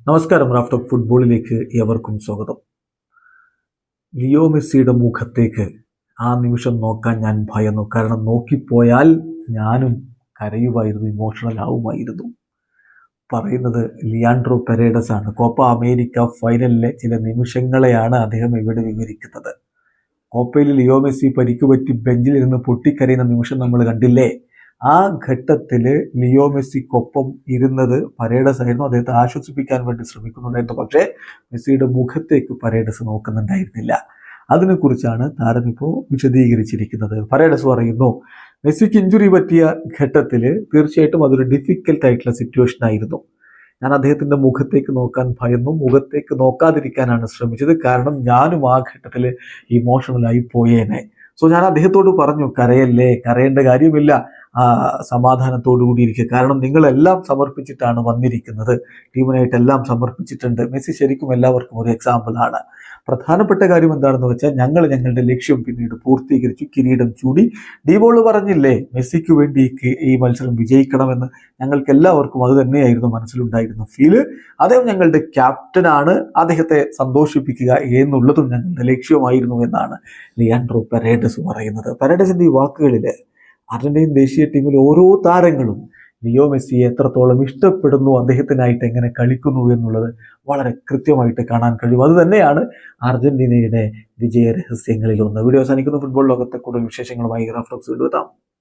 നമസ്കാരം raft of ഫുട്ബോളിലേക്ക് എവർക്കും സ്വാഗതം. ലിയോ മെസ്സിയുടെ മുഖത്തേക്ക് ആ നിമിഷം നോക്കാൻ ഞാൻ ഭയന്നു. കാരണം നോക്കിപ്പോയാൽ ഞാനും കരയുമായിരുന്നു ഇമോഷണൽ ആവുമായിരുന്നു. പറയുന്നത് ലിയാൻഡ്രോ പെരേഡസ് ആണ്. കോപ്പ അമേരിക്ക ഫൈനലിലെ ചില നിമിഷങ്ങളെയാണ് അദ്ദേഹം ഇവിടെ വിവരിക്കുന്നത്. കോപ്പയിൽ ലിയോ മെസ്സി പരിക്കുപറ്റി ബെഞ്ചിലിരുന്ന് പൊട്ടിക്കരയുന്ന നിമിഷം നമ്മൾ കണ്ടില്ലേ? ആ ഘട്ടത്തിൽ ലിയോ മെസ്സിക്കൊപ്പം ഇരുന്നത് പരേഡസ് ആയിരുന്നു അദ്ദേഹത്തെ ആശ്വസിപ്പിക്കാൻ വേണ്ടി ശ്രമിക്കുന്നുണ്ടായിരുന്നു. പക്ഷേ മെസ്സിയുടെ മുഖത്തേക്ക് പരേഡസ് നോക്കുന്നുണ്ടായിരുന്നില്ല. അതിനെക്കുറിച്ചാണ് താരം ഇപ്പോൾ വിശദീകരിച്ചിരിക്കുന്നത്. പരേഡസ് പറയുന്നു മെസ്സിക്ക് ഇഞ്ചുറി പറ്റിയ ഘട്ടത്തിൽ തീർച്ചയായിട്ടും അതൊരു ഡിഫിക്കൽട്ട് ആയിട്ടുള്ള സിറ്റുവേഷൻ ആയിരുന്നു. ഞാൻ അദ്ദേഹത്തിന്റെ മുഖത്തേക്ക് നോക്കാൻ ഭയന്നു. മുഖത്തേക്ക് നോക്കാതിരിക്കാനാണ് ശ്രമിച്ചത്. കാരണം ഞാനും ആ ഘട്ടത്തിൽ ഇമോഷണലായി പോയേനെ. സോ ഞാൻ അദ്ദേഹത്തോട് പറഞ്ഞു കരയല്ലേ? കരയേണ്ട കാര്യമില്ല. സമാധാനത്തോടു കൂടിയിരിക്കുക കാരണം നിങ്ങളെല്ലാം സമർപ്പിച്ചിട്ടാണ് വന്നിരിക്കുന്നത്. ടീമിനായിട്ട് എല്ലാം സമർപ്പിച്ചിട്ടുണ്ട്. മെസ്സി ശരിക്കും എല്ലാവർക്കും ഒരു എക്സാമ്പിൾ ആണ്. പ്രധാനപ്പെട്ട കാര്യം എന്താണെന്ന് വെച്ചാൽ ഞങ്ങൾ ഞങ്ങളുടെ ലക്ഷ്യം പിന്നീട് പൂർത്തീകരിച്ചു കിരീടം ചൂടി. ഡിബോൾ പറഞ്ഞില്ലേ മെസ്സിക്ക് വേണ്ടി ഈ മത്സരം വിജയിക്കണമെന്ന്. ഞങ്ങൾക്ക് എല്ലാവർക്കും അത് തന്നെയായിരുന്നു മനസ്സിലുണ്ടായിരുന്ന ഫീൽ അദ്ദേഹം ഞങ്ങളുടെ ക്യാപ്റ്റനാണ് അദ്ദേഹത്തെ സന്തോഷിപ്പിക്കുക എന്നുള്ളതും ഞങ്ങളുടെ ലക്ഷ്യമായിരുന്നു എന്നാണ് ലിയാൻഡ്രോ പെരേഡസ് പറയുന്നത്. പെരേഡസിന്റെ ഈ വാക്കുകളിൽ അർജന്റീൻ ദേശീയ ടീമിൽ ഓരോ താരങ്ങളും ലിയോ മെസ്സിയെ എത്രത്തോളം ഇഷ്ടപ്പെടുന്നു അദ്ദേഹത്തിനായിട്ട് എങ്ങനെ കളിക്കുന്നു എന്നുള്ളത് വളരെ കൃത്യമായിട്ട് കാണാൻ കഴിയും. അത് തന്നെയാണ് അർജന്റീനയുടെ വിജയ രഹസ്യങ്ങളിൽ ഒന്ന് വീഡിയോ അവസാനിക്കുന്ന. ഫുട്ബോൾ ലോകത്തെ കൂടുതൽ വിശേഷങ്ങളുമായി റഫ്ലക്സ് എത്താം.